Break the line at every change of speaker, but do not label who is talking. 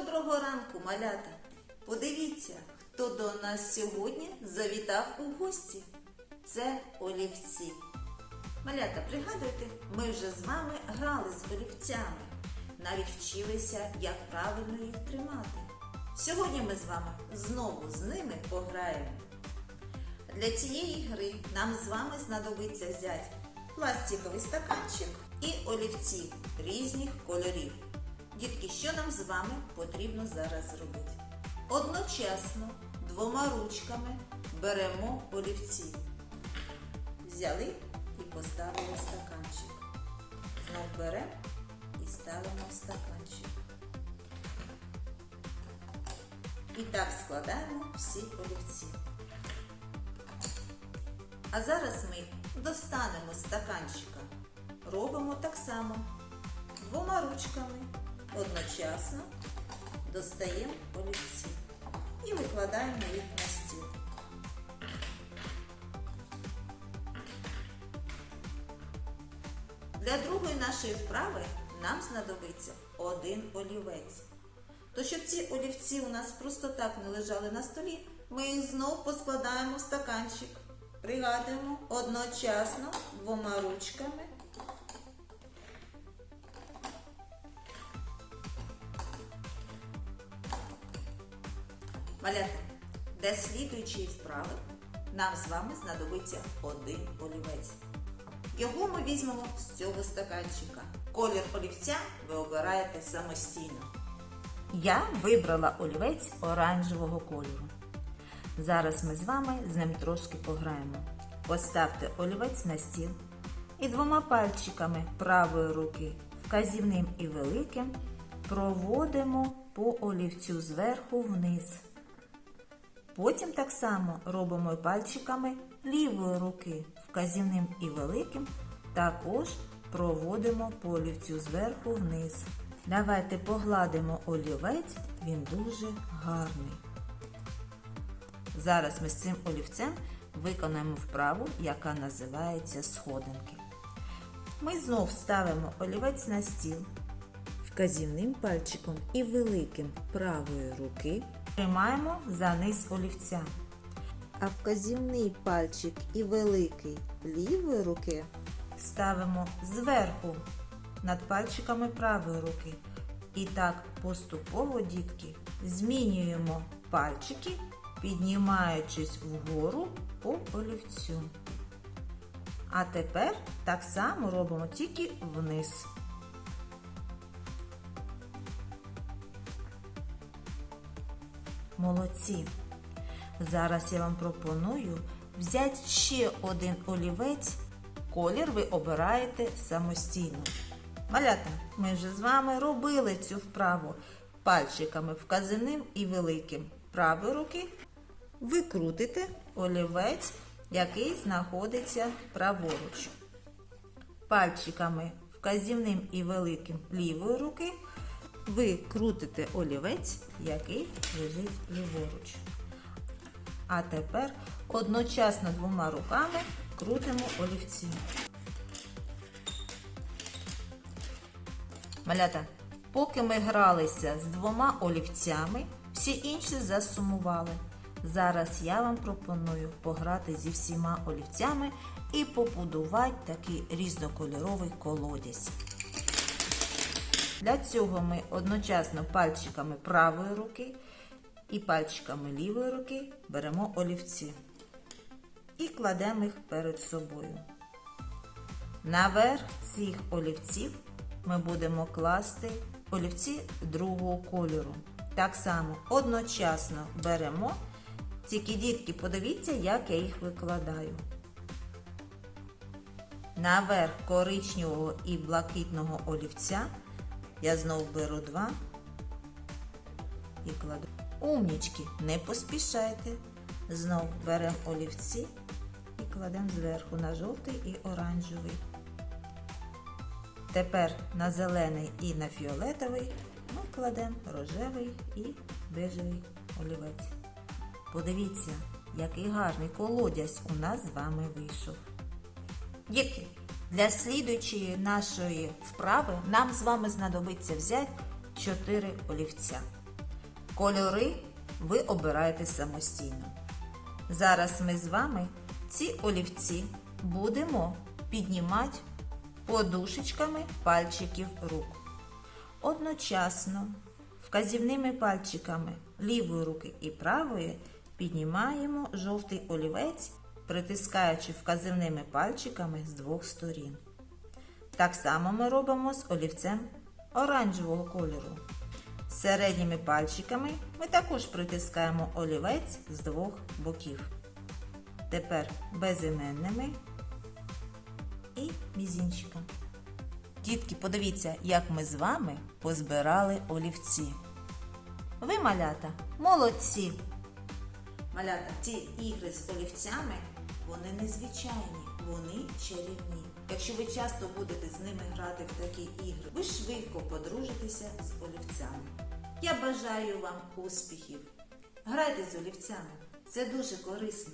Доброго ранку, малята! Подивіться, хто до нас сьогодні завітав у гості. Це олівці. Малята, пригадуйте, ми вже з вами грали з олівцями, навіть вчилися, як правильно їх тримати. Сьогодні ми з вами знову з ними пограємо. Для цієї гри нам з вами знадобиться взяти пластиковий стаканчик і олівці різних кольорів. Дітки, що нам з вами потрібно зараз зробити? Одночасно двома ручками беремо олівці. Взяли і поставили стаканчик. Знов беремо і ставимо в стаканчик. І так складаємо всі олівці. А зараз ми достанемо стаканчика. Робимо так само. Двома ручками одночасно достаємо олівці і викладаємо їх на стіл. Для другої нашої вправи нам знадобиться один олівець. То щоб ці олівці у нас просто так не лежали на столі, ми їх знов поскладаємо в стаканчик. Пригадуємо одночасно двома ручками. Малята, для слідуючої вправи нам з вами знадобиться один олівець. Його ми візьмемо з цього стаканчика. Колір олівця ви обираєте самостійно. Я вибрала олівець оранжевого кольору. Зараз ми з вами з ним трошки пограємо. Поставте олівець на стіл і двома пальчиками правої руки, вказівним і великим, проводимо по олівцю зверху вниз. Потім так само робимо пальчиками лівої руки, вказівним і великим, також проводимо по олівцю зверху вниз. Давайте погладимо олівець, він дуже гарний. Зараз ми з цим олівцем виконаємо вправу, яка називається сходинки. Ми знов ставимо олівець на стіл, вказівним пальчиком і великим правої руки тримаємо за низ олівця. А вказівний пальчик і великий лівої руки ставимо зверху над пальчиками правої руки. І так поступово, дітки, змінюємо пальчики, піднімаючись вгору по олівцю. А тепер так само робимо тільки вниз. Молодці! Зараз я вам пропоную взяти ще один олівець. Колір ви обираєте самостійно. Малята, ми вже з вами робили цю вправу пальчиками вказаним і великим правої руки. Ви крутите олівець, який знаходиться праворуч. Пальчиками вказівним і великим лівої руки ви крутите олівець, який лежить ліворуч. А тепер одночасно двома руками крутимо олівці. Малята, поки ми гралися з двома олівцями, всі інші засумували. Зараз я вам пропоную пограти зі всіма олівцями і побудувати такий різнокольоровий колодязь. Для цього ми одночасно пальчиками правої руки і пальчиками лівої руки беремо олівці і кладемо їх перед собою. Наверх цих олівців ми будемо класти олівці другого кольору. Так само одночасно беремо, тільки дітки, подивіться, як я їх викладаю. Наверх коричневого і блакитного олівця я знову беру два і кладу. Умнічки, не поспішайте. Знов беремо олівці і кладемо зверху на жовтий і оранжевий. Тепер на зелений і на фіолетовий ми кладемо рожевий і бежевий олівець. Подивіться, який гарний колодязь у нас з вами вийшов. Дітки, для слідуючої нашої вправи нам з вами знадобиться взяти 4 олівця. Кольори ви обираєте самостійно. Зараз ми з вами ці олівці будемо піднімати подушечками пальчиків рук. Одночасно вказівними пальчиками лівої руки і правої піднімаємо жовтий олівець, притискаючи вказівними пальчиками з двох сторін. Так само ми робимо з олівцем оранжевого кольору. Середніми пальчиками ми також притискаємо олівець з двох боків. Тепер безіменними і мізінчиком. Дітки, подивіться, як ми з вами позбирали олівці. Ви, малята, молодці! Малята, ці ігри з олівцями, вони незвичайні, вони чарівні. Якщо ви часто будете з ними грати в такі ігри, ви швидко подружитеся з олівцями. Я бажаю вам успіхів! Грайте з олівцями, це дуже корисно.